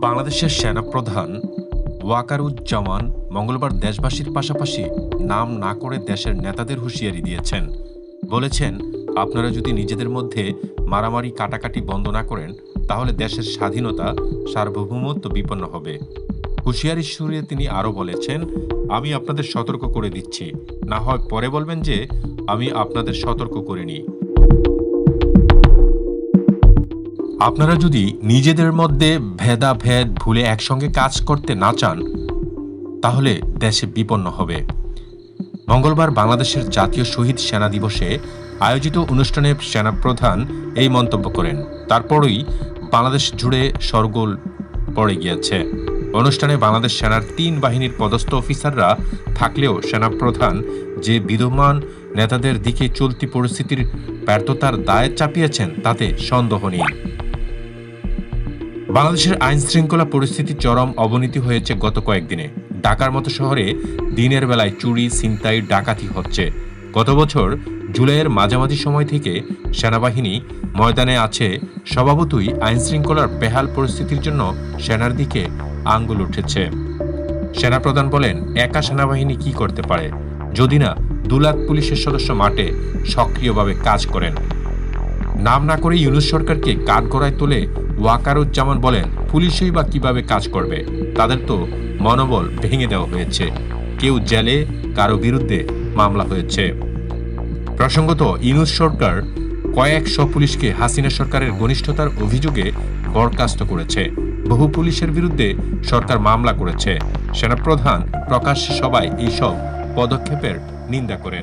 বাংলাদেশের সেনাপ্রধান ওয়াকারুজ্জামান মঙ্গলবার দেশবাসীর পাশাপাশি নাম না করে দেশের নেতাদের হুঁশিয়ারি দিয়েছেন। বলেছেন, আপনারা যদি নিজেদের মধ্যে মারামারি, কাটাকাটি বন্ধ না করেন, তাহলে দেশের স্বাধীনতা সার্বভৌমত্ব বিপন্ন হবে। হুঁশিয়ারির সুরে তিনি আরও বলেছেন, আমি আপনাদের সতর্ক করে দিচ্ছি। না হয় পরে বলবেন যে, আমি আপনাদের সতর্ক করিনি। আপনারা যদি নিজেদের মধ্যে ভেদাভেদ ভুলে একসঙ্গে কাজ করতে না চান, তাহলে দেশে বিপন্ন হবে। মঙ্গলবার বাংলাদেশের জাতীয় শহীদ সেনা দিবসে আয়োজিত অনুষ্ঠানে সেনাপ্রধান এই মন্তব্য করেন। তারপরই বাংলাদেশ জুড়ে সরগোল পড়ে গিয়েছে। অনুষ্ঠানে বাংলাদেশ সেনার তিন বাহিনীর পদস্থ অফিসাররা থাকলেও সেনাপ্রধান যে বিদ্যমান নেতাদের দিকে চলতি পরিস্থিতির ব্যর্থতার দায় চাপিয়েছেন, তাতে সন্দেহ নেই। বাংলাদেশের আইন শৃঙ্খলা পরিস্থিতি চরম অবনতি হয়েছে গত কয়েকদিনে। ঢাকার মতো শহরে দিনের বেলায় চুরি, ছিনতাই, ডাকাতি হচ্ছে। গত বছর জুলাইয়ের মাঝামাঝি সময় থেকে সেনাবাহিনী ময়দানে আছে স্বভাবতই আইন শৃঙ্খলার বেহাল পরিস্থিতির জন্য সেনার দিকে আঙ্গুল উঠেছে। সেনাপ্রধান বলেন, একা সেনাবাহিনী কি করতে পারে? যদি না দু লাখ পুলিশের সদস্য মাঠে সক্রিয়ভাবে কাজ করেন। নাম না করে ইউনুস সরকারকে কাঠগড়ায় তোলে ওয়াকারুজ্জামান বলেন, পুলিশই বা কীভাবে কাজ করবে? তাদের তো মনোবল ভেঙে দেওয়া হয়েছে। কেউ জেলে, কারও বিরুদ্ধে মামলা হয়েছে। প্রসঙ্গত, ইউনুস সরকার কয়েকশো পুলিশকে হাসিনা সরকারের ঘনিষ্ঠতার অভিযোগে বরখাস্ত করেছে। বহু পুলিশের বিরুদ্ধে সরকার মামলা করেছে। সেনাপ্রধান প্রকাশ্যে সবাই এইসব পদক্ষেপের নিন্দা করেন।